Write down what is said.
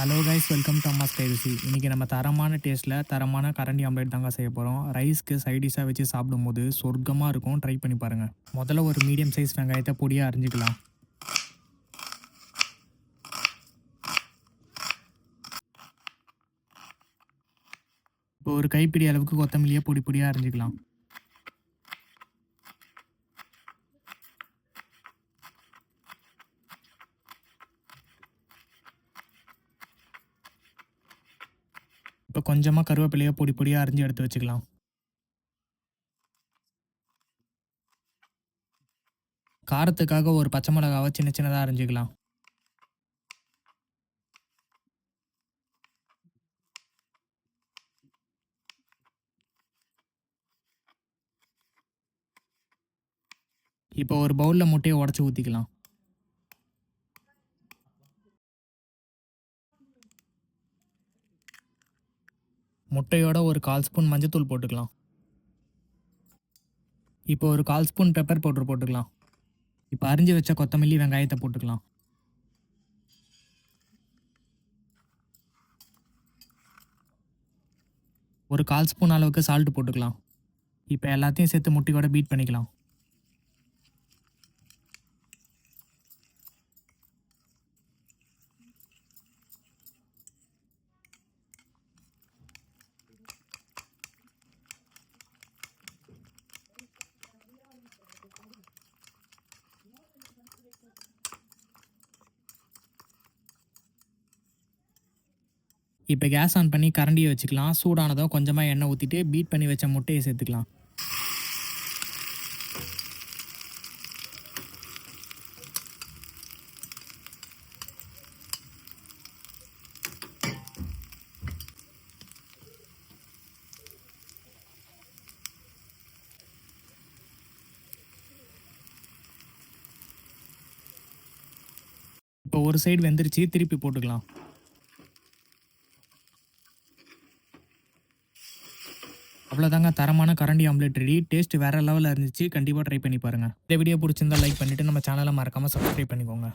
Hello guys welcome to அம்மா ஸ்கைருசி இன்றைக்கி நம்ம தரமான டேஸ்ட்டில் தரமான கரண்டி ஆம்லேட் தாங்க செய்ய போகிறோம் ரைஸ்க்கு சைடிஷாக வச்சு சாப்பிடும்போது சொர்க்கமாக இருக்கும். ட்ரை பண்ணி பாருங்கள் முதல்ல ஒரு மீடியம் சைஸ் வெங்காயத்தை பொடியாக அரிஞ்சிக்கலாம். இப்போ ஒரு கைப்பிடி அளவுக்கு கொத்தமல்லியை பொடி பொடியாக அரிஞ்சிக்கலாம். இப்போ கொஞ்சமாக கருவேப்பிலையை பொடி பொடியாக அரிஞ்சு எடுத்து வச்சுக்கலாம். காரத்துக்காக ஒரு பச்சை மிளகாவை சின்ன சின்னதாக அரிஞ்சிக்கலாம். இப்போ ஒரு பவுலில் முட்டையை உடச்சி ஊற்றிக்கலாம் முட்டையோட ஒரு கால் ஸ்பூன் மஞ்சத்தூள் போட்டுக்கலாம். இப்போ ஒரு கால் ஸ்பூன் பெப்பர் பவுடர் போட்டுக்கலாம். இப்போ அரிஞ்சு வச்ச கொத்தமல்லி வெங்காயத்தை போட்டுக்கலாம். ஒரு கால் ஸ்பூன் அளவுக்கு சால்ட் போட்டுக்கலாம். இப்போ எல்லாத்தையும் சேர்த்து முட்டையோட பீட் பண்ணிக்கலாம். இப்போ கேஸ் ஆன் பண்ணி கரண்டியை வச்சுக்கலாம். சூடானதும் கொஞ்சமாக எண்ணெய் ஊற்றிட்டு பீட் பண்ணி வச்ச முட்டையை சேர்த்துக்கலாம். இப்போ ஒரு சைடு வெந்துருச்சு திருப்பி போட்டுக்கலாம். அவ்வளோதாங்க தரமான கரண்டி ஆம்லேட் ரெடி. டேஸ்ட் வேற லெவலில் இருந்துச்சு. கண்டிப்பாக ட்ரை பண்ணி பாருங்கள் இந்த வீடியோ பிடிச்சிருந்தா லைக் பண்ணிட்டு நம்ம சேனலை மறக்காமல் சப்ஸ்கிரைப் பண்ணிக்கோங்க.